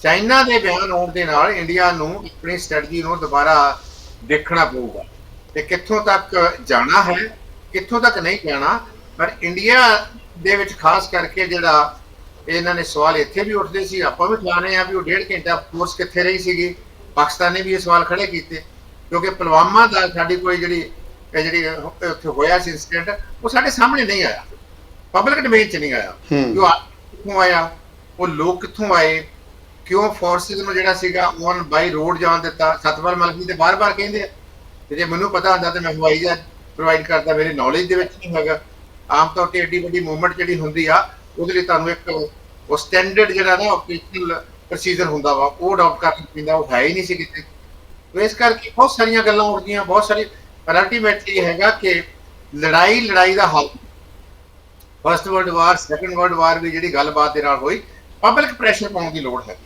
China ਦੇ ਬਿਆਨ ਆਉਣ ਦੇ ਨਾਲ ਇੰਡੀਆ ਨੂੰ ਆਪਣੀ ਸਟ੍ਰੈਟਜੀ ਨੂੰ ਦੁਬਾਰਾ ਦੇਖਣਾ ਪਊਗਾ। ਤੇ ਕਿੱਥੋਂ ਤੱਕ ਜਾਣਾ ਹੈ ਕਿੱਥੋਂ ਤੱਕ ਨਹੀਂ ਜਾਣਾ ਪਰ ਇੰਡੀਆ ਦੇ ਵਿੱਚ ਖਾਸ ਕਰਕੇ ਜਿਹੜਾ ਇਹਨਾਂ ਨੇ ਸਵਾਲ ਇੱਥੇ ਵੀ ਉੱਠਦੇ ਸੀ ਆਪਾਂ ਵੀ ਠਾਣੇ ਆ ਵੀ ਉਹ ਡੇਢ ਘੰਟਾ ਫੋਰਸ ਕਿੱਥੇ ਰਹੀ ਸੀਗੀ। ਪਾਕਿਸਤਾਨ ਨੇ ਵੀ ਇਹ ਸਵਾਲ ਖੜੇ ਕੀਤੇ ਕਿਉਂਕਿ ਪੁਲਵਾਮਾ ਦਾ ਸਾਡੀ ਕੋਈ ਜਿਹੜੀ ਜਿਹੜੀ ਉੱਥੇ ਹੋਇਆ ਸੀ ਇਨਸੀਡੈਂਟ ਉਹ ਸਾਡੇ ਸਾਹਮਣੇ ਨਹੀਂ ਆਇਆ। ਪਬਲਿਕ ਡਿਬੇਟ ਚ ਨਹੀਂ ਆਇਆ। ਕਿ ਉਹ ਕਿੱਥੋਂ ਆਇਆ ਉਹ ਲੋਕ ਕਿੱਥੋਂ ਆਏ ਕਿਉਂ ਫੋਰਸਿਸ ਨੂੰ ਜਿਹੜਾ ਸੀਗਾ ਔਨ ਬਾਈ ਰੋਡ ਜਾਣ ਦਿੱਤਾ? ਸਤਪਾਲ ਮਲਕੀ ਤੇ ਬਾਰ-ਬਾਰ ਕਹਿੰਦੇ ਆ। ਕਿ ਜੇ ਮੈਨੂੰ ਪਤਾ ਹੁੰਦਾ ਤਾਂ ਮੈਂ ਹਵਾਈ ਜਹਾਜ਼ ਪ੍ਰੋਵਾਈਡ ਕਰਦਾ। ਮੇਰੇ ਨੌਲੇਜ ਦੇ ਵਿੱਚ ਨਹੀਂ ਹੈਗਾ। ਆਮ ਤੌਰ ਤੇ ਏਡੀ ਵੱਡੀ ਮੂਵਮੈਂਟ ਜਿਹੜੀ ਹੁੰਦੀ ਆ, ਉਹਦੇ ਲਈ ਤੁਹਾਨੂੰ ਇੱਕ ਉਹ ਸਟੈਂਡਰਡ ਜਿਹੜਾ ਨਾ ਆਪਰੇਸ਼ਨਲ ਪ੍ਰੋਸੀਜਰ ਹੁੰਦਾ ਵਾ, ਉਹ ਅਡਾਪਟ ਕਰਨਾ ਪੈਂਦਾ। ਉਹ ਹੈ ਹੀ ਨਹੀਂ ਸੀ ਕਿਤੇ। ਤੋ ਇਸ ਕਰਕੇ ਬਹੁਤ ਸਾਰੀਆਂ ਗੱਲਾਂ ਉੱਠਦੀਆਂ ਬਹੁਤ ਸਾਰੀ ਪਰ ਅਲਟੀਮੇਟਲੀ ਹੈਗਾ ਕਿ ਲੜਾਈ ਲੜਾਈ ਦਾ ਹੱਲ। First world war second world war ਵੀ ਜਿਹੜੀ ਗੱਲਬਾਤ ਦੇ ਨਾਲ ਹੋਈ ਪਬਲਿਕ ਪ੍ਰੈਸ਼ਰ ਪਾਉਣ ਦੀ ਲੋੜ ਹੈ